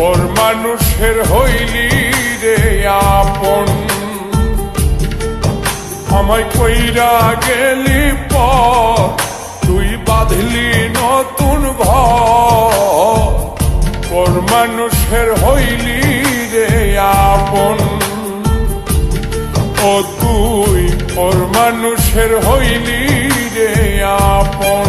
পর মানুষের হইলি রে আপন। আমায় কইরা গেলি প তুই বাঁধলি নতুন পর মানুষের হইলি রে আপন। ও তুই ওর মানুষের হইলি রে আপন।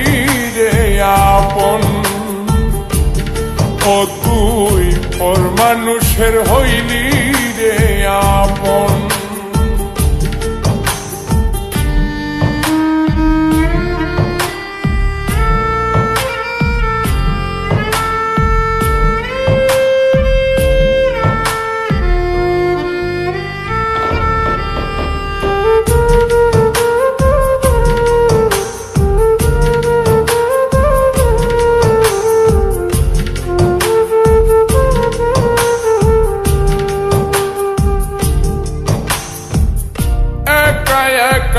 পর মানুষের হইলি রে আপন।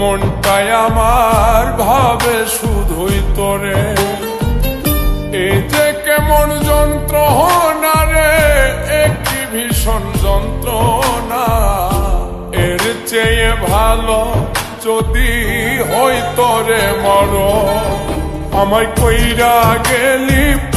মনটাই আমার ভাবে শুধুই তোরে। এই যে কেমন যন্ত্রণা রে, একটি ভীষণ যন্ত্রণা। এর চেয়ে ভালো যদি হই তোরে মর আমায় কইরা গেলি প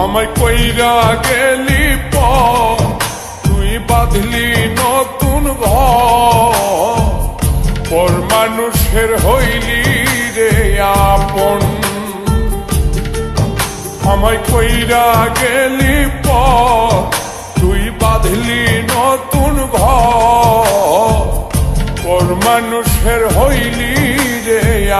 আমায় কইরা গেলি প, তুই বাঁধলি নতুন ঘর। মানুষের হইলি রে আপন। আমায় কইরা গেলি প, তুই বাঁধ বাঁধলি নতুন ঘর। মানুষের হইলি রে